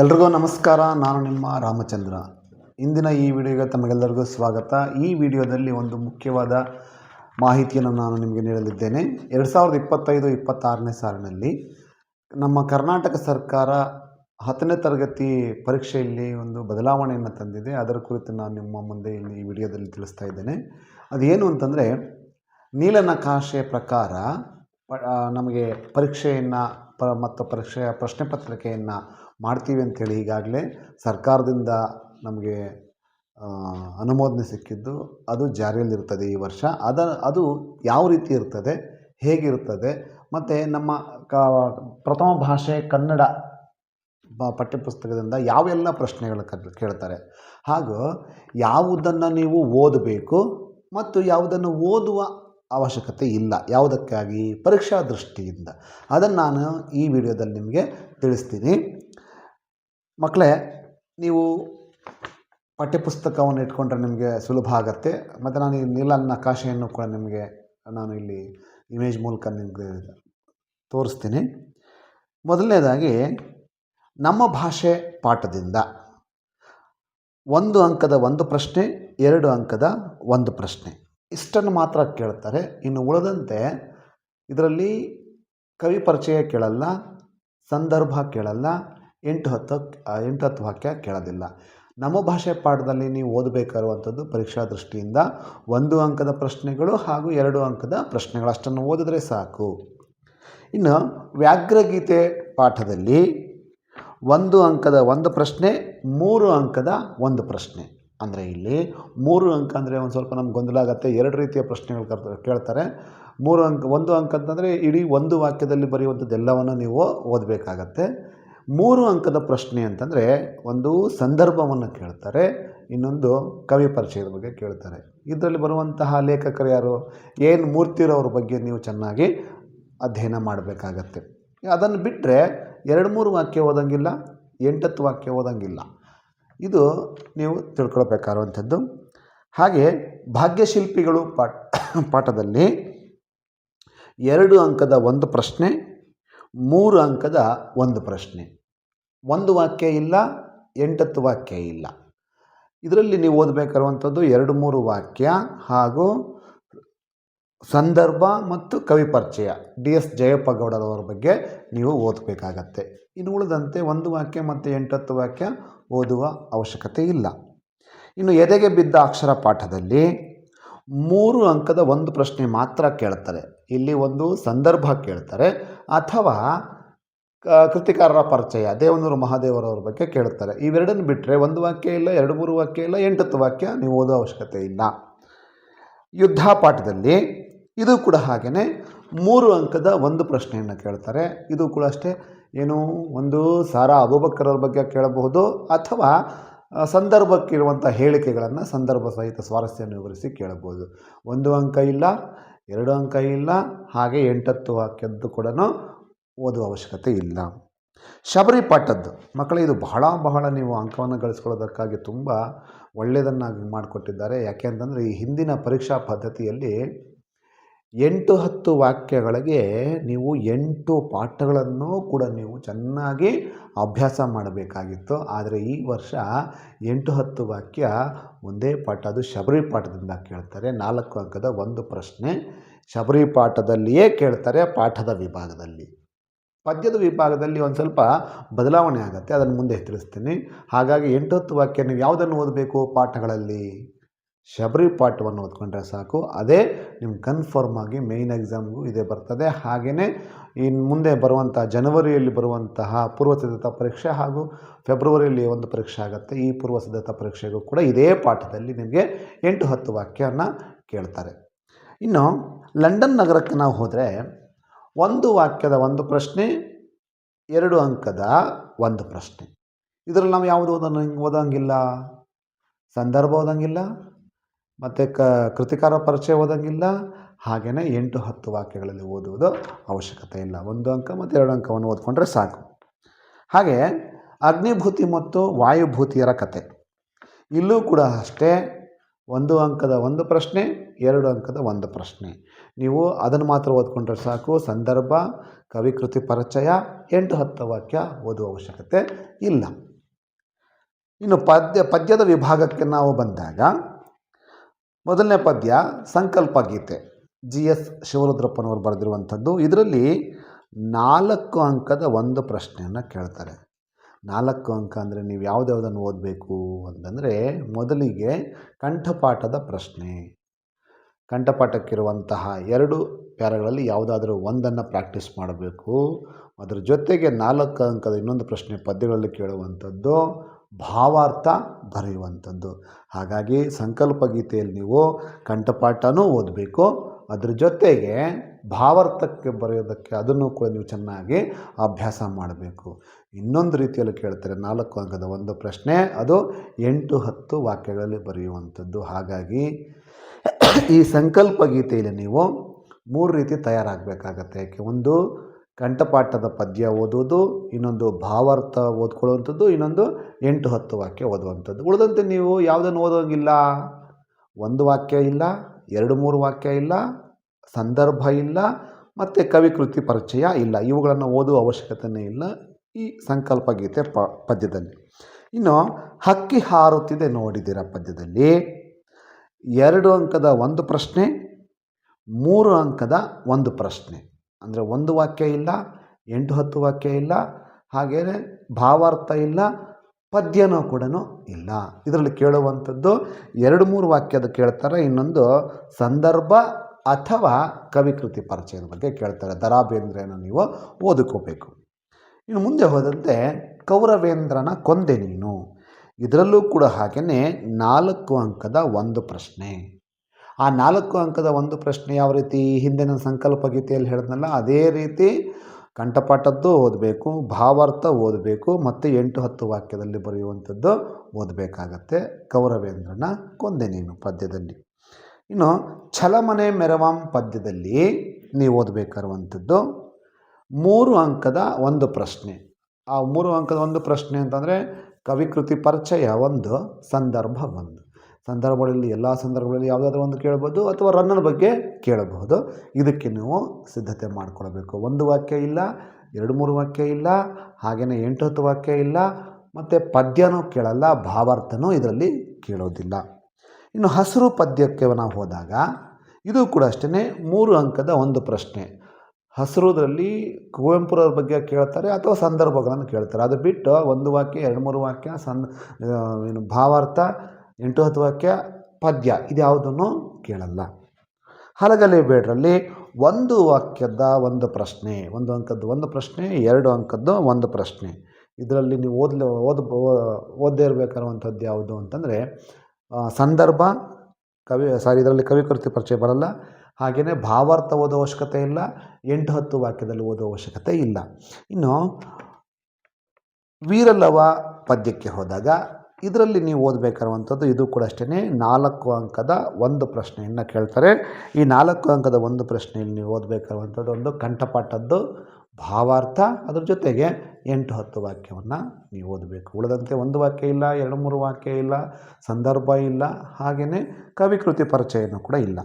ಎಲ್ರಿಗೂ ನಮಸ್ಕಾರ, ನಾನು ನಿಮ್ಮ ರಾಮಚಂದ್ರ. ಇಂದಿನ ಈ ವಿಡಿಯೋಗೆ ತಮಗೆಲ್ಲರಿಗೂ ಸ್ವಾಗತ. ಈ ವಿಡಿಯೋದಲ್ಲಿ ಒಂದು ಮುಖ್ಯವಾದ ಮಾಹಿತಿಯನ್ನು ನಾನು ನಿಮಗೆ ನೀಡಲಿದ್ದೇನೆ. ಎರಡು ಸಾವಿರದ ಇಪ್ಪತ್ತೈದು, ಇಪ್ಪತ್ತಾರನೇ ಸಾಲಿನಲ್ಲಿ ನಮ್ಮ ಕರ್ನಾಟಕ ಸರ್ಕಾರ ಹತ್ತನೇ ತರಗತಿ ಪರೀಕ್ಷೆಯಲ್ಲಿ ಒಂದು ಬದಲಾವಣೆಯನ್ನು ತಂದಿದೆ. ಅದರ ಕುರಿತು ನಾನು ನಿಮ್ಮ ಮುಂದೆ ಇಲ್ಲಿ ಈ ವಿಡಿಯೋದಲ್ಲಿ ತಿಳಿಸ್ತಾ ಇದ್ದೇನೆ. ಅದೇನು ಅಂತಂದರೆ, ನೀಲನಕಾಶೆ ಪ್ರಕಾರ ನಮಗೆ ಪರೀಕ್ಷೆಯನ್ನು ಪ, ಮತ್ತು ಪರೀಕ್ಷೆಯ ಪ್ರಶ್ನೆ ಪತ್ರಿಕೆಯನ್ನು ಮಾಡ್ತೀವಿ ಅಂಥೇಳಿ ಈಗಾಗಲೇ ಸರ್ಕಾರದಿಂದ ನಮಗೆ ಅನುಮೋದನೆ ಸಿಕ್ಕಿದ್ದು ಅದು ಜಾರಿಯಲ್ಲಿರ್ತದೆ ಈ ವರ್ಷ. ಅದ, ಅದು ಯಾವ ರೀತಿ ಇರ್ತದೆ, ಹೇಗಿರ್ತದೆ, ಮತ್ತು ನಮ್ಮ ಕ, ಪ್ರಥಮ ಭಾಷೆ ಕನ್ನಡ ಬ, ಪಠ್ಯಪುಸ್ತಕದಿಂದ ಯಾವೆಲ್ಲ ಪ್ರಶ್ನೆಗಳು ಕೇಳ್ತಾರೆ. ಹಾಗೂ ಯಾವುದನ್ನು ನೀವು ಓದಬೇಕು ಮತ್ತು ಯಾವುದನ್ನು ಓದುವ ಅವಶ್ಯಕತೆ ಇಲ್ಲ, ಯಾವುದಕ್ಕಾಗಿ? ಪರೀಕ್ಷಾ ದೃಷ್ಟಿಯಿಂದ. ಅದನ್ನು ನಾನು ಈ ವಿಡಿಯೋದಲ್ಲಿ ನಿಮಗೆ ತಿಳಿಸ್ತೀನಿ. ಮಕ್ಕಳೇ, ನೀವು ಪಠ್ಯಪುಸ್ತಕವನ್ನು ಇಟ್ಕೊಂಡ್ರೆ ನಿಮಗೆ ಸುಲಭ ಆಗುತ್ತೆ. ಮತ್ತು ನಾನು ಈ ನೀಲ ನಕಾಶೆಯನ್ನು ಕೂಡ ನಿಮಗೆ ನಾನು ಇಲ್ಲಿ ಇಮೇಜ್ ಮೂಲಕ ನಿಮಗೆ ತೋರಿಸ್ತೀನಿ. ಮೊದಲನೇದಾಗಿ, ನಮ್ಮ ಭಾಷೆ ಪಾಠದಿಂದ. ಒಂದು ಅಂಕದ ಒಂದು ಪ್ರಶ್ನೆ, ಎರಡು ಅಂಕದ ಒಂದು ಪ್ರಶ್ನೆ. ಇಷ್ಟನ್ನು ಮಾತ್ರ ಕೇಳ್ತಾರೆ. ಇನ್ನು ಉಳಿದಂತೆ, ಇದರಲ್ಲಿ ಕವಿ ಪರಿಚಯ ಕೇಳಲ್ಲ, ಸಂದರ್ಭ ಕೇಳಲ್ಲ ಎಂಟು ಹತ್ತು ಎಂಟು ಹತ್ತು ವಾಕ್ಯ ಕೇಳೋದಿಲ್ಲ. ನಮ್ಮ ಭಾಷೆ ಪಾಠದಲ್ಲಿ ನೀವು ಓದಬೇಕಾಗಿರುವಂಥದ್ದು ಪರೀಕ್ಷಾ ದೃಷ್ಟಿಯಿಂದ ಒಂದು ಅಂಕದ ಪ್ರಶ್ನೆಗಳು ಹಾಗೂ ಎರಡು ಅಂಕದ ಪ್ರಶ್ನೆಗಳು. ಅಷ್ಟನ್ನು ಓದಿದ್ರೆ ಸಾಕು. ಇನ್ನು ವ್ಯಾಘ್ರಗೀತೆ ಪಾಠದಲ್ಲಿ ಒಂದು ಅಂಕದ ಒಂದು ಪ್ರಶ್ನೆ, ಮೂರು ಅಂಕದ ಒಂದು ಪ್ರಶ್ನೆ. ಅಂದರೆ ಇಲ್ಲಿ ಮೂರು ಅಂಕ ಅಂದರೆ ಒಂದು ಸ್ವಲ್ಪ ನಮ್ಗೆ ಗೊಂದಲ ಆಗುತ್ತೆ. ಎರಡು ರೀತಿಯ ಪ್ರಶ್ನೆಗಳು ಕರ್ತ- ಕೇಳ್ತಾರೆ. ಮೂರು ಅಂಕ, ಒಂದು ಅಂಕ ಅಂತಂದರೆ ಇಡೀ ಒಂದು ವಾಕ್ಯದಲ್ಲಿ ಬರೆಯುವಂಥದ್ದೆಲ್ಲವನ್ನು ನೀವು ಓದಬೇಕಾಗತ್ತೆ. ಮೂರು ಅಂಕದ ಪ್ರಶ್ನೆ ಅಂತಂದರೆ ಒಂದು ಸಂದರ್ಭವನ್ನು ಕೇಳ್ತಾರೆ, ಇನ್ನೊಂದು ಕವಿ ಪರಿಚಯದ ಬಗ್ಗೆ ಕೇಳ್ತಾರೆ. ಇದರಲ್ಲಿ ಬರುವಂತಹ ಲೇಖಕರು ಯಾರು? ಏನು ಮೂರ್ತಿರವ್ರ ಬಗ್ಗೆ ನೀವು ಚೆನ್ನಾಗಿ ಅಧ್ಯಯನ ಮಾಡಬೇಕಾಗತ್ತೆ. ಅದನ್ನು ಬಿಟ್ಟರೆ ಎರಡು ಮೂರು ವಾಕ್ಯ ಓದಂಗಿಲ್ಲ, ಎಂಟತ್ತು ವಾಕ್ಯ ಓದಂಗಿಲ್ಲ. ಇದು ನೀವು ತಿಳ್ಕೊಳ್ಬೇಕಾಗಿರುವಂಥದ್ದು ಹಾಗೆ ಭಾಗ್ಯಶಿಲ್ಪಿಗಳು ಪಾಠ, ಪಾಠದಲ್ಲಿ ಎರಡು ಅಂಕದ ಒಂದು ಪ್ರಶ್ನೆ ಮೂರು ಅಂಕದ ಒಂದು ಪ್ರಶ್ನೆ. ಒಂದು ವಾಕ್ಯ ಇಲ್ಲ, ಎಂಟತ್ತು ವಾಕ್ಯ ಇಲ್ಲ. ಇದರಲ್ಲಿ ನೀವು ಓದಬೇಕಾಗಿರುವಂಥದ್ದು ಎರಡು ಮೂರು ವಾಕ್ಯ ಹಾಗೂ ಸಂದರ್ಭ ಮತ್ತು ಕವಿ ಪರಿಚಯ. ಡಿ ಎಸ್ ಜಯಪ್ಪ ಗೌಡರವರ ಬಗ್ಗೆ ನೀವು ಓದಬೇಕಾಗತ್ತೆ. ಇನ್ನು ಉಳಿದಂತೆ ಒಂದು ವಾಕ್ಯ ಮತ್ತು ಎಂಟತ್ತು ವಾಕ್ಯ ಓದುವ ಅವಶ್ಯಕತೆ ಇಲ್ಲ. ಇನ್ನು ಎದೆಗೆ ಬಿದ್ದ ಅಕ್ಷರ ಪಾಠದಲ್ಲಿ ಮೂರು ಅಂಕದ ಒಂದು ಪ್ರಶ್ನೆ ಮಾತ್ರ ಕೇಳ್ತಾರೆ. ಇಲ್ಲಿ ಒಂದು ಸಂದರ್ಭ ಕೇಳ್ತಾರೆ ಅಥವಾ ಕೃತಿಕಾರರ ಪರಿಚಯ, ದೇವನೂರು ಮಹಾದೇವರವ್ರ ಬಗ್ಗೆ ಕೇಳುತ್ತಾರೆ ಇವೆರಡನ್ನು ಬಿಟ್ಟರೆ ಒಂದು ವಾಕ್ಯ ಇಲ್ಲ, ಎರಡು ಮೂರು ವಾಕ್ಯ ಇಲ್ಲ, ಎಂಟತ್ತು ವಾಕ್ಯ ನೀವು ಓದೋ ಅವಶ್ಯಕತೆ ಇಲ್ಲ. ಯುದ್ಧ ಪಾಠದಲ್ಲಿ ಇದು ಕೂಡ ಹಾಗೆಯೇ ಮೂರು ಅಂಕದ ಒಂದು ಪ್ರಶ್ನೆಯನ್ನು ಕೇಳ್ತಾರೆ. ಇದು ಕೂಡ ಅಷ್ಟೇ, ಏನು ಒಂದು ಸಾರಾ ಅಬೂಬಕ್ಕರವ್ರ ಬಗ್ಗೆ ಕೇಳಬಹುದು ಅಥವಾ ಸಂದರ್ಭಕ್ಕಿರುವಂಥ ಹೇಳಿಕೆಗಳನ್ನು ಸಂದರ್ಭ ಸಹಿತ ಸ್ವಾರಸ್ಯವನ್ನು ವಿವರಿಸಿ ಕೇಳಬಹುದು. ಒಂದು ಅಂಕ ಇಲ್ಲ ಎರಡು ಅಂಕ ಇಲ್ಲ, ಹಾಗೆ ಎಂಟತ್ತು ವಾಕ್ಯದ್ದು ಕೂಡ ಓದುವ ಅವಶ್ಯಕತೆ ಇಲ್ಲ. ಶಬರಿ ಪಾಠದ್ದು ಮಕ್ಕಳು ಇದು ಬಹಳ ಬಹಳ ನೀವು ಅಂಕವನ್ನು ಗಳಿಸ್ಕೊಳ್ಳೋದಕ್ಕಾಗಿ ತುಂಬ ಒಳ್ಳೆಯದನ್ನಾಗಿ ಮಾಡಿಕೊಟ್ಟಿದ್ದಾರೆ. ಯಾಕೆ ಅಂತಂದರೆ ಈ ಹಿಂದಿನ ಪರೀಕ್ಷಾ ಪದ್ಧತಿಯಲ್ಲಿ ಎಂಟು ಹತ್ತು ವಾಕ್ಯಗಳಿಗೆ ನೀವು ಎಂಟು ಪಾಠಗಳನ್ನು ಕೂಡ ನೀವು ಚೆನ್ನಾಗಿ ಅಭ್ಯಾಸ ಮಾಡಬೇಕಾಗಿತ್ತು. ಆದರೆ ಈ ವರ್ಷ ಎಂಟು ಹತ್ತು ವಾಕ್ಯ ಒಂದೇ ಪಾಠ, ಅದು ಶಬರಿ ಪಾಠದಿಂದ ಕೇಳ್ತಾರೆ. ನಾಲ್ಕು ಅಂಕದ ಒಂದು ಪ್ರಶ್ನೆ ಶಬರಿ ಪಾಠದಲ್ಲಿಯೇ ಕೇಳ್ತಾರೆ ಪಾಠದ ವಿಭಾಗದಲ್ಲಿ. ಪದ್ಯದ ವಿಭಾಗದಲ್ಲಿ ಒಂದು ಸ್ವಲ್ಪ ಬದಲಾವಣೆ ಆಗುತ್ತೆ, ಅದನ್ನು ಮುಂದೆ ತಿಳಿಸ್ತೀನಿ. ಹಾಗಾಗಿ ಎಂಟು ಹತ್ತು ವಾಕ್ಯ ನೀವು ಯಾವುದನ್ನು ಓದಬೇಕು ಪಾಠಗಳಲ್ಲಿ? ಶಬರಿ ಪಾಠವನ್ನು ಓದ್ಕೊಂಡ್ರೆ ಸಾಕು. ಅದೇ ನಿಮ್ಮ ಕನ್ಫರ್ಮ್ ಆಗಿ ಮೇಯ್ನ್ ಎಕ್ಸಾಮ್ಗೂ ಇದೇ ಬರ್ತದೆ. ಹಾಗೆಯೇ ಇನ್ನು ಮುಂದೆ ಬರುವಂಥ ಜನವರಿಯಲ್ಲಿ ಬರುವಂತಹ ಪೂರ್ವ ಸಿದ್ಧತಾ ಪರೀಕ್ಷೆ ಹಾಗೂ ಫೆಬ್ರವರಿಯಲ್ಲಿ ಒಂದು ಪರೀಕ್ಷೆ ಆಗುತ್ತೆ. ಈ ಪೂರ್ವ ಸಿದ್ಧತಾ ಪರೀಕ್ಷೆಗೂ ಕೂಡ ಇದೇ ಪಾಠದಲ್ಲಿ ನಿಮಗೆ ಎಂಟು ಹತ್ತು ವಾಕ್ಯವನ್ನು ಕೇಳ್ತಾರೆ. ಇನ್ನು ಲಂಡನ್ ನಗರಕ್ಕೆ ನಾವು ಹೋದರೆ ಒಂದು ವಾಕ್ಯದ ಒಂದು ಪ್ರಶ್ನೆ, ಎರಡು ಅಂಕದ ಒಂದು ಪ್ರಶ್ನೆ. ಇದರಲ್ಲಿ ನಾವು ಯಾವುದು ಓದೋ ಓದಂಗಿಲ್ಲ? ಸಂದರ್ಭ ಓದಂಗಿಲ್ಲ? ಮತ್ತು ಕ, ಕೃತಿಕಾರ ಪರಿಚಯ ಓದಂಗಿಲ್ಲ ಹಾಗೆಯೇ ಎಂಟು, ಹತ್ತು ವಾಕ್ಯಗಳಲ್ಲಿ ಓದುವುದು ಅವಶ್ಯಕತೆ ಇಲ್ಲ. ಒಂದು ಅಂಕ ಮತ್ತು ಎರಡು ಅಂಕವನ್ನು ಓದ್ಕೊಂಡ್ರೆ ಸಾಕು. ಹಾಗೆ ಅಗ್ನಿಭೂತಿ ಮತ್ತು ವಾಯುಭೂತಿಯರ ಕತೆ. ಇಲ್ಲೂ ಕೂಡ ಅಷ್ಟೇ, ಒಂದು ಅಂಕದ ಒಂದು ಪ್ರಶ್ನೆ, ಎರಡು ಅಂಕದ ಒಂದು ಪ್ರಶ್ನೆ. ನೀವು ಅದನ್ನು ಮಾತ್ರ ಓದ್ಕೊಂಡ್ರೆ ಸಾಕು. ಸಂದರ್ಭ, ಕವಿಕೃತಿ ಪರಿಚಯ, ಎಂಟು, ಹತ್ತು ವಾಕ್ಯ ಓದುವ ಅವಶ್ಯಕತೆ ಇಲ್ಲ. ಇನ್ನು ಪದ್ಯ, ಪದ್ಯದ ವಿಭಾಗಕ್ಕೆ ನಾವು ಬಂದಾಗ ಮೊದಲನೇ ಪದ್ಯ ಸಂಕಲ್ಪ ಗೀತೆ. G S ಶಿವರುದ್ರಪ್ಪನವರು ಬರೆದಿರುವಂಥದ್ದು. ಇದರಲ್ಲಿ ನಾಲ್ಕು ಅಂಕದ ಒಂದು ಪ್ರಶ್ನೆಯನ್ನು ಕೇಳ್ತಾರೆ. ನಾಲ್ಕು ಅಂಕ ಅಂದರೆ ನೀವು ಯಾವುದ್ಯಾವುದನ್ನು ಓದಬೇಕು ಅಂತಂದರೆ ಮೊದಲಿಗೆ ಕಂಠಪಾಠದ ಪ್ರಶ್ನೆ. ಕಂಠಪಾಠಕ್ಕಿರುವಂತಹ ಎರಡು ಪ್ಯಾರಗಳಲ್ಲಿ ಯಾವುದಾದ್ರೂ ಒಂದನ್ನು ಪ್ರಾಕ್ಟೀಸ್ ಮಾಡಬೇಕು. ಅದರ ಜೊತೆಗೆ ನಾಲ್ಕು ಅಂಕದ ಇನ್ನೊಂದು ಪ್ರಶ್ನೆ ಪದ್ಯಗಳಲ್ಲಿ ಕೇಳುವಂಥದ್ದು. ಭಾವಾರ್ಥ ಬರೆಯುವಂಥದ್ದು. ಹಾಗಾಗಿ ಸಂಕಲ್ಪ ಗೀತೆಯಲ್ಲಿ ನೀವು ಕಂಠಪಾಠನೂ ಓದಬೇಕು. ಅದ್ರ ಜೊತೆಗೆ ಭಾವಾರ್ಥಕ್ಕೆ ಬರೆಯೋದಕ್ಕೆ ಅದನ್ನು ಕೂಡ ನೀವು ಚೆನ್ನಾಗಿ ಅಭ್ಯಾಸ ಮಾಡಬೇಕು. ಇನ್ನೊಂದು ರೀತಿಯಲ್ಲಿ ಕೇಳ್ತಾರೆ, ನಾಲ್ಕು ಅಂಕದ ಒಂದು ಪ್ರಶ್ನೆ, ಅದು ಎಂಟು ಹತ್ತು ವಾಕ್ಯಗಳಲ್ಲಿ ಬರೆಯುವಂಥದ್ದು. ಹಾಗಾಗಿ ಈ ಸಂಕಲ್ಪ ಗೀತೆಯಲ್ಲಿ ನೀವು ಮೂರು ರೀತಿ ತಯಾರಾಗಬೇಕಾಗತ್ತೆ. ಯಾಕೆ? ಒಂದು ಕಂಠಪಾಠದ ಪದ್ಯ ಓದೋದು ಇನ್ನೊಂದು ಭಾವಾರ್ಥ ಓದ್ಕೊಳ್ಳುವಂಥದ್ದು, ಇನ್ನೊಂದು ಎಂಟು ಹತ್ತು ವಾಕ್ಯ ಓದುವಂಥದ್ದು. ಉಳಿದಂತೆ ನೀವು ಯಾವುದನ್ನು ಓದೋಂಗಿಲ್ಲ? ಒಂದು ವಾಕ್ಯ ಇಲ್ಲ, ಎರಡು ಮೂರು ವಾಕ್ಯ ಇಲ್ಲ, ಸಂದರ್ಭ ಇಲ್ಲ, ಮತ್ತು ಕವಿಕೃತಿ ಪರಿಚಯ ಇಲ್ಲ. ಇವುಗಳನ್ನು ಓದುವ ಅವಶ್ಯಕತೆಯೇ ಇಲ್ಲ ಈ ಸಂಕಲ್ಪ ಗೀತೆ ಪ, ಪದ್ಯದಲ್ಲಿ. ಇನ್ನು ಹಕ್ಕಿ ಹಾರುತ್ತಿದೆ ನೋಡಿದಿರ ಪದ್ಯದಲ್ಲಿ. ಎರಡು ಅಂಕದ ಒಂದು ಪ್ರಶ್ನೆ, ಮೂರು ಅಂಕದ ಒಂದು ಪ್ರಶ್ನೆ. ಅಂದರೆ ಒಂದು ವಾಕ್ಯ ಇಲ್ಲ, ಎಂಟು ಹತ್ತು ವಾಕ್ಯ ಇಲ್ಲ ಹಾಗೆಯೇ ಭಾವಾರ್ಥ ಇಲ್ಲ, ಪದ್ಯನೂ ಕೂಡ ಇಲ್ಲ. ಇದರಲ್ಲಿ ಕೇಳುವಂಥದ್ದು ಎರಡು ಮೂರು ವಾಕ್ಯದ ಕೇಳ್ತಾರೆ, ಇನ್ನೊಂದು ಸಂದರ್ಭ ಅಥವಾ ಕವಿಕೃತಿ ಪರಿಚಯದ ಬಗ್ಗೆ ಕೇಳ್ತಾರೆ. ದರಾಬೇಂದ್ರೆಯನ್ನು ನೀವು ಓದಿಕೋಬೇಕು. ಇನ್ನು ಮುಂದೆ ಹೋದಂತೆ ಕೌರವೇಂದ್ರನ ಕೊಂದೆ ನೀನು. ಇದರಲ್ಲೂ ಕೂಡ ಹಾಗೆಯೇ ನಾಲ್ಕು ಅಂಕದ ಒಂದು ಪ್ರಶ್ನೆ. ಆ ನಾಲ್ಕು ಅಂಕದ ಒಂದು ಪ್ರಶ್ನೆ ಯಾವ ರೀತಿ ಹಿಂದಿನ ಸಂಕಲ್ಪ ಗೀತೆಯಲ್ಲಿ ಹೇಳಿದ್ನಲ್ಲ, ಅದೇ ರೀತಿ ಕಂಠಪಾಠದ್ದು ಓದಬೇಕು, ಭಾವಾರ್ಥ ಓದಬೇಕು, ಮತ್ತು ಎಂಟು ಹತ್ತು ವಾಕ್ಯದಲ್ಲಿ ಬರೆಯುವಂಥದ್ದು ಓದಬೇಕಾಗತ್ತೆ. ಕೌರವೇಂದ್ರನ ಕೊಂದೆ ನೀನು ಪದ್ಯದಲ್ಲಿ. ಇನ್ನು, ಛಲಮನೆ ಮೆರವಾಂ ಪದ್ಯದಲ್ಲಿ ನೀವು ಓದಬೇಕಾಗಿರುವಂಥದ್ದು ಮೂರು ಅಂಕದ ಒಂದು ಪ್ರಶ್ನೆ. ಆ ಮೂರು ಅಂಕದ ಒಂದು ಪ್ರಶ್ನೆ ಅಂತಂದರೆ ಕವಿಕೃತಿ ಪರಿಚಯ ಒಂದು, ಸಂದರ್ಭ ಒಂದು. ಸಂದರ್ಭಗಳಲ್ಲಿ, ಎಲ್ಲ ಸಂದರ್ಭಗಳಲ್ಲಿ ಯಾವುದಾದ್ರೂ ಒಂದು ಕೇಳ್ಬೋದು ಅಥವಾ ರನ್ನರ್ ಬಗ್ಗೆ ಕೇಳಬಹುದು. ಇದಕ್ಕೆ ನೀವು ಸಿದ್ಧತೆ ಮಾಡಿಕೊಳ್ಬೇಕು. ಒಂದು ವಾಕ್ಯ ಇಲ್ಲ, ಎರಡು ಮೂರು ವಾಕ್ಯ ಇಲ್ಲ ಹಾಗೆಯೇ ಎಂಟು ಹತ್ತು ವಾಕ್ಯ ಇಲ್ಲ, ಮತ್ತು ಪದ್ಯನೂ ಕೇಳಲ್ಲ, ಭಾವಾರ್ಥನೂ ಇದರಲ್ಲಿ ಕೇಳೋದಿಲ್ಲ. ಇನ್ನು ಹಸಿರು ಪದ್ಯಕ್ಕೆ ನಾವು ಹೋದಾಗ, ಇದು ಕೂಡ ಅಷ್ಟೇ ಮೂರು ಅಂಕದ ಒಂದು ಪ್ರಶ್ನೆ. ಹಸಿರುದ್ರಲ್ಲಿ ಕುವೆಂಪುರವ್ರ ಬಗ್ಗೆ ಕೇಳ್ತಾರೆ ಅಥವಾ ಸಂದರ್ಭಗಳನ್ನು ಕೇಳ್ತಾರೆ. ಅದು ಬಿಟ್ಟು ಒಂದು ವಾಕ್ಯ, ಎರಡು ಮೂರು ವಾಕ್ಯ ಸಂದ ಏನು ಭಾವಾರ್ಥ ಎಂಟು ಹತ್ತು ವಾಕ್ಯ ಪದ್ಯ ಇದ್ಯಾವುದನ್ನು ಕೇಳಲ್ಲ. ಹಲಗಲಿ ಬೇಡರಲ್ಲಿ ಒಂದು ವಾಕ್ಯದ ಒಂದು ಪ್ರಶ್ನೆ, ಒಂದು ಅಂಕದ್ದು ಒಂದು ಪ್ರಶ್ನೆ, ಎರಡು ಅಂಕದ್ದು ಒಂದು ಪ್ರಶ್ನೆ. ಇದರಲ್ಲಿ ನೀವು ಓದ್ಲ, ಓದ್ ಓದದೇ ಇರಬೇಕಾಗಿರುವಂಥದ್ದು ಯಾವುದು ಅಂತಂದರೆ ಸಂದರ್ಭ, ಕವಿ, ಸಾರಿ ಇದರಲ್ಲಿ ಕವಿಕೃತಿ ಪರಿಚಯ ಬರಲ್ಲ. ಹಾಗೆಯೇ ಭಾವಾರ್ಥ ಓದೋ ಅವಶ್ಯಕತೆ ಇಲ್ಲ, ಎಂಟು ಹತ್ತು ವಾಕ್ಯದಲ್ಲಿ ಓದೋ ಅವಶ್ಯಕತೆ ಇಲ್ಲ. ಇನ್ನು ವೀರಲವ ಪದ್ಯಕ್ಕೆ ಹೋದಾಗ ಇದರಲ್ಲಿ ನೀವು ಓದಬೇಕಾಗಿರುವಂಥದ್ದು ಇದು ಕೂಡ ಅಷ್ಟೇ ನಾಲ್ಕು ಅಂಕದ ಒಂದು ಪ್ರಶ್ನೆಯನ್ನು ಕೇಳ್ತಾರೆ. ಈ ನಾಲ್ಕು ಅಂಕದ ಒಂದು ಪ್ರಶ್ನೆಯಲ್ಲಿ ನೀವು ಓದಬೇಕಾಗಿರುವಂಥದ್ದು ಒಂದು ಕಂಠಪಾಠದ್ದು ಭಾವಾರ್ಥ, ಅದ್ರ ಜೊತೆಗೆ ಎಂಟು ಹತ್ತು ವಾಕ್ಯವನ್ನು ನೀವು ಓದಬೇಕು. ಉಳಿದಂತೆ ಒಂದು ವಾಕ್ಯ ಇಲ್ಲ, ಎರಡು ಮೂರು ವಾಕ್ಯ ಇಲ್ಲ, ಸಂದರ್ಭ ಇಲ್ಲ ಹಾಗೆಯೇ ಕವಿಕೃತಿ ಪರಿಚಯನೂ ಕೂಡ ಇಲ್ಲ.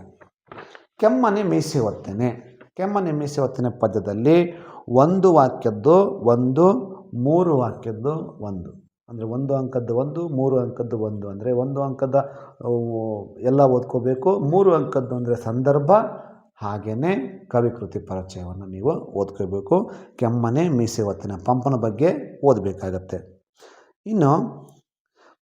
ಕೆಮ್ಮನೆ ಮೀಸೆ ಒತ್ತೇನೆ ಕೆಮ್ಮನೆ ಮೀಸೆ ಒತ್ತೇನೆ ಪದ್ಯದಲ್ಲಿ ಒಂದು ವಾಕ್ಯದ್ದು ಒಂದು, ಮೂರು ವಾಕ್ಯದ್ದು ಒಂದು. ಅಂದರೆ ಒಂದು ಅಂಕದ್ದು ಒಂದು, ಮೂರು ಅಂಕದ್ದು ಒಂದು. ಅಂದರೆ ಒಂದು ಅಂಕದ ಎಲ್ಲ ಓದ್ಕೋಬೇಕು. ಮೂರು ಅಂಕದ್ದು ಅಂದರೆ ಸಂದರ್ಭ ಹಾಗೆಯೇ ಕವಿಕೃತಿ ಪರಿಚಯವನ್ನು ನೀವು ಓದ್ಕೋಬೇಕು. ಕೆಮ್ಮನೆ, ಮೀಸೆ ಒತ್ತಿನ ಪಂಪನ ಬಗ್ಗೆ ಓದಬೇಕಾಗತ್ತೆ. ಇನ್ನು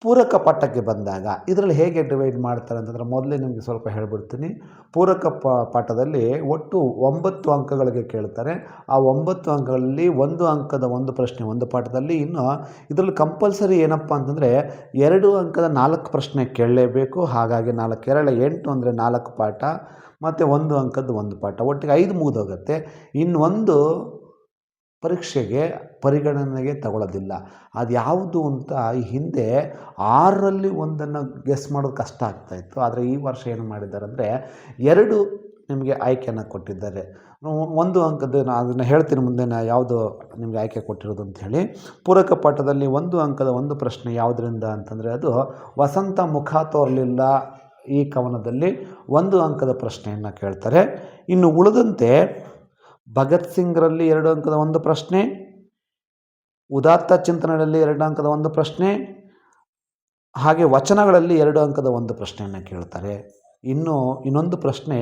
ಪೂರಕ ಪಾಠಕ್ಕೆ ಬಂದಾಗ, ಇದರಲ್ಲಿ ಹೇಗೆ ಡಿವೈಡ್ ಮಾಡ್ತಾರೆ ಅಂತಂದರೆ ಮೊದಲೇ ನಿಮಗೆ ಸ್ವಲ್ಪ ಹೇಳ್ಬಿಡ್ತೀನಿ. ಪೂರಕ ಪ ಪಾಠದಲ್ಲಿ ಒಟ್ಟು ಒಂಬತ್ತು ಅಂಕಗಳಿಗೆ ಕೇಳ್ತಾರೆ. ಆ ಒಂಬತ್ತು ಅಂಕಗಳಲ್ಲಿ ಒಂದು ಅಂಕದ ಒಂದು ಪ್ರಶ್ನೆ, ಒಂದು ಪಾಠದಲ್ಲಿ ಇನ್ನು ಇದರಲ್ಲಿ ಕಂಪಲ್ಸರಿ ಏನಪ್ಪ ಅಂತಂದರೆ ಎರಡು ಅಂಕದ ನಾಲ್ಕು ಪ್ರಶ್ನೆ ಕೇಳಲೇಬೇಕು. ಹಾಗಾಗಿ ನಾಲ್ಕು, ಎರಡು, ಎಂಟು ಅಂದರೆ ನಾಲ್ಕು ಪಾಠ, ಮತ್ತು ಒಂದು ಅಂಕದ್ದು ಒಂದು ಪಾಠ. ಒಟ್ಟಿಗೆ ಐದು ಮುಗಿದೋಗುತ್ತೆ. ಇನ್ನೊಂದು ಪರೀಕ್ಷೆಗೆ ಪರಿಗಣನೆಗೆ ತಗೊಳ್ಳೋದಿಲ್ಲ. ಅದು ಯಾವುದು ಅಂತ ಈ ಹಿಂದೆ ಆರರಲ್ಲಿ ಒಂದನ್ನು ಗೆಸ್ ಮಾಡೋದು ಕಷ್ಟ ಆಗ್ತಾಯಿತ್ತು ಆದರೆ ಈ ವರ್ಷ ಏನು ಮಾಡಿದ್ದಾರೆ ಅಂದರೆ ಎರಡು ನಿಮಗೆ ಆಯ್ಕೆಯನ್ನು ಕೊಟ್ಟಿದ್ದಾರೆ. ಒಂದು ಅಂಕದ ನಾನು ಅದನ್ನು ಹೇಳ್ತೀನಿ ಮುಂದೆ, ನಾ ಯಾವುದು ನಿಮಗೆ ಆಯ್ಕೆ ಕೊಟ್ಟಿರೋದು ಅಂತ ಹೇಳಿ. ಪೂರಕ ಪಾಠದಲ್ಲಿ ಒಂದು ಅಂಕದ ಒಂದು ಪ್ರಶ್ನೆ ಯಾವುದರಿಂದ ಅಂತಂದರೆ ಅದು ವಸಂತ ಮುಖ ತೋರಲಿಲ್ಲ ಈ ಕವನದಲ್ಲಿ ಒಂದು ಅಂಕದ ಪ್ರಶ್ನೆಯನ್ನು ಕೇಳ್ತಾರೆ. ಇನ್ನು ಉಳಿದಂತೆ ಭಗತ್ ಸಿಂಗ್ರಲ್ಲಿ ಎರಡು ಅಂಕದ ಒಂದು ಪ್ರಶ್ನೆ, ಉದಾತ್ತ ಚಿಂತನೆಯಲ್ಲಿ ಎರಡು ಅಂಕದ ಒಂದು ಪ್ರಶ್ನೆ, ಹಾಗೆ ವಚನಗಳಲ್ಲಿ ಎರಡು ಅಂಕದ ಒಂದು ಪ್ರಶ್ನೆಯನ್ನು ಕೇಳ್ತಾರೆ. ಇನ್ನು ಇನ್ನೊಂದು ಪ್ರಶ್ನೆ,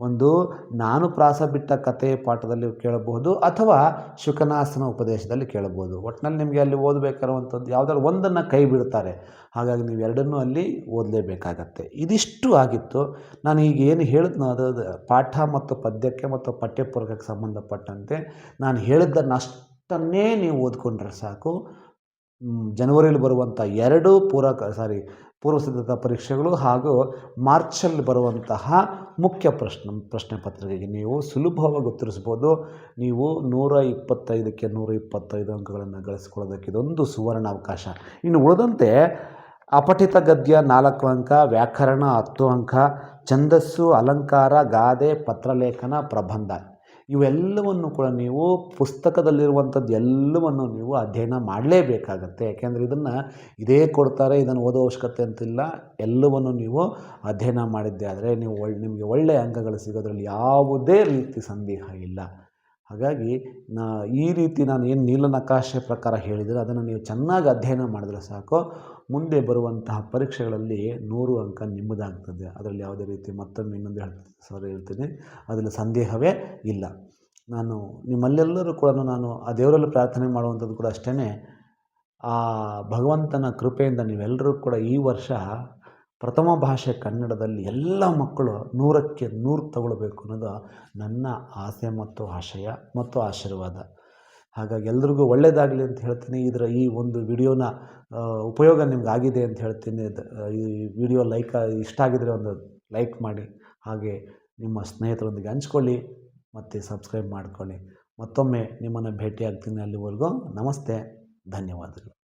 ಒಂದು ನಾನು ಪ್ರಾಸ ಬಿಟ್ಟ ಕಥೆ ಪಾಠದಲ್ಲಿ ಕೇಳಬಹುದು ಅಥವಾ ಶುಕನಾಸನ ಉಪದೇಶದಲ್ಲಿ ಕೇಳಬಹುದು. ಒಟ್ಟಿನಲ್ಲಿ ನಿಮಗೆ ಅಲ್ಲಿ ಓದಬೇಕಾಗಿರುವಂಥದ್ದು ಯಾವುದಾದ್ರು ಒಂದನ್ನು ಕೈ ಬಿಡ್ತಾರೆ. ಹಾಗಾಗಿ ನೀವು ಎರಡನ್ನೂ ಅಲ್ಲಿ ಓದಲೇಬೇಕಾಗತ್ತೆ. ಇದಿಷ್ಟು ಆಗಿತ್ತು. ನಾನು ಈಗ ಏನು ಹೇಳಿದ್ನೋ ಅದು ಪಾಠ ಮತ್ತು ಪದ್ಯಕ್ಕೆ ಮತ್ತು ಪಠ್ಯಪೂರ್ವಕಕ್ಕೆ ಸಂಬಂಧಪಟ್ಟಂತೆ ನಾನು ಹೇಳಿದ್ದನ್ನಷ್ಟನ್ನೇ ನೀವು ಓದ್ಕೊಂಡ್ರೆ ಸಾಕು. ಜನವರಿಯಲ್ಲಿ ಬರುವಂಥ ಎರಡು ಪೂರಕ ಸಾರಿ ಪೂರ್ವ ಸಿದ್ಧತಾ ಪರೀಕ್ಷೆಗಳು ಹಾಗೂ ಮಾರ್ಚಲ್ಲಿ ಬರುವಂತಹ ಮುಖ್ಯ ಪ್ರಶ್ನೆ ಪ್ರಶ್ನೆ ಪತ್ರಿಕೆಗೆ ನೀವು ಸುಲಭವಾಗಿ ಉತ್ತರಿಸ್ಬೋದು ನೀವು ನೂರ ಇಪ್ಪತ್ತೈದಕ್ಕೆ ನೂರ ಇಪ್ಪತ್ತೈದು ಅಂಕಗಳನ್ನು ಗಳಿಸ್ಕೊಳ್ಳೋದಕ್ಕೆ ಇದೊಂದು ಸುವರ್ಣ ಅವಕಾಶ. ಇನ್ನು ಉಳಿದಂತೆ ಅಪಠಿತ ಗದ್ಯ ನಾಲ್ಕು ಅಂಕ, ವ್ಯಾಕರಣ ಹತ್ತು ಅಂಕ, ಛಂದಸ್ಸು, ಅಲಂಕಾರ, ಗಾದೆ, ಪತ್ರಲೇಖನ, ಪ್ರಬಂಧ. ಇವೆಲ್ಲವನ್ನು ಕೂಡ ನೀವು ಪುಸ್ತಕದಲ್ಲಿರುವಂಥದ್ದು ಎಲ್ಲವನ್ನು ನೀವು ಅಧ್ಯಯನ ಮಾಡಲೇಬೇಕಾಗತ್ತೆ. ಯಾಕೆಂದರೆ ಇದನ್ನು ಇದೇ ಕೊಡ್ತಾರೆ, ಇದನ್ನು ಓದೋ ಅವಶ್ಯಕತೆ ಅಂತಿಲ್ಲ. ಎಲ್ಲವನ್ನು ನೀವು ಅಧ್ಯಯನ ಮಾಡಿದ್ದೆ ಆದರೆ ನೀವು ಒಳ್ಳೆ ನಿಮಗೆ ಒಳ್ಳೆಯ ಅಂಕಗಳು ಸಿಗೋದ್ರಲ್ಲಿ ಯಾವುದೇ ರೀತಿ ಸಂದೇಹ ಇಲ್ಲ. ಹಾಗಾಗಿ ನಾ ಈ ರೀತಿ ನಾನು ಏನು ನೀಲನಕಾಶೆ ಪ್ರಕಾರ ಹೇಳಿದರೆ ಅದನ್ನು ನೀವು ಚೆನ್ನಾಗಿ ಅಧ್ಯಯನ ಮಾಡಿದ್ರೆ ಸಾಕು. ಮುಂದೆ ಬರುವಂತಹ ಪರೀಕ್ಷೆಗಳಲ್ಲಿ ನೂರು ಅಂಕ ನಿಮ್ಮದಾಗ್ತದೆ. ಅದರಲ್ಲಿ ಯಾವುದೇ ರೀತಿ ಮತ್ತೊಮ್ಮೆ ಇನ್ನೊಂದು ಹೇಳ್ತೀನಿ ಸರ್ ಹೇಳ್ತೀನಿ. ಅದರಲ್ಲಿ ಸಂದೇಹವೇ ಇಲ್ಲ. ನಾನು ನಿಮ್ಮಲ್ಲೆಲ್ಲರೂ ಕೂಡ ನಾನು ಆ ದೇವರಲ್ಲಿ ಪ್ರಾರ್ಥನೆ ಮಾಡುವಂಥದ್ದು ಕೂಡ ಅಷ್ಟೇ ಆ ಭಗವಂತನ ಕೃಪೆಯಿಂದ ನೀವೆಲ್ಲರೂ ಕೂಡ ಈ ವರ್ಷ ಪ್ರಥಮ ಭಾಷೆ ಕನ್ನಡದಲ್ಲಿ ಎಲ್ಲ ಮಕ್ಕಳು ನೂರಕ್ಕೆ ನೂರು ತಗೊಳ್ಬೇಕು ಅನ್ನೋದು ನನ್ನ ಆಸೆ ಮತ್ತು ಆಶಯ ಮತ್ತು ಆಶೀರ್ವಾದ. ಹಾಗಾಗಿ ಎಲ್ರಿಗೂ ಒಳ್ಳೆಯದಾಗಲಿ ಅಂತ ಹೇಳ್ತೀನಿ. ಇದರ ಈ ಒಂದು ವಿಡಿಯೋನ ಉಪಯೋಗ ನಿಮ್ಗೆ ಆಗಿದೆ ಅಂತ ಹೇಳ್ತೀನಿ. ಈ ವಿಡಿಯೋ ಲೈಕ್, ಇಷ್ಟ ಆಗಿದರೆ ಒಂದು ಲೈಕ್ ಮಾಡಿ. ಹಾಗೆ ನಿಮ್ಮ ಸ್ನೇಹಿತರೊಂದಿಗೆ ಹಂಚ್ಕೊಳ್ಳಿ ಮತ್ತು ಸಬ್ಸ್ಕ್ರೈಬ್ ಮಾಡ್ಕೊಳ್ಳಿ. ಮತ್ತೊಮ್ಮೆ ನಿಮ್ಮನ್ನು ಭೇಟಿಯಾಗ್ತೀನಿ ಅಲ್ಲಿವರೆಗೂ. ನಮಸ್ತೆ. ಧನ್ಯವಾದಗಳು.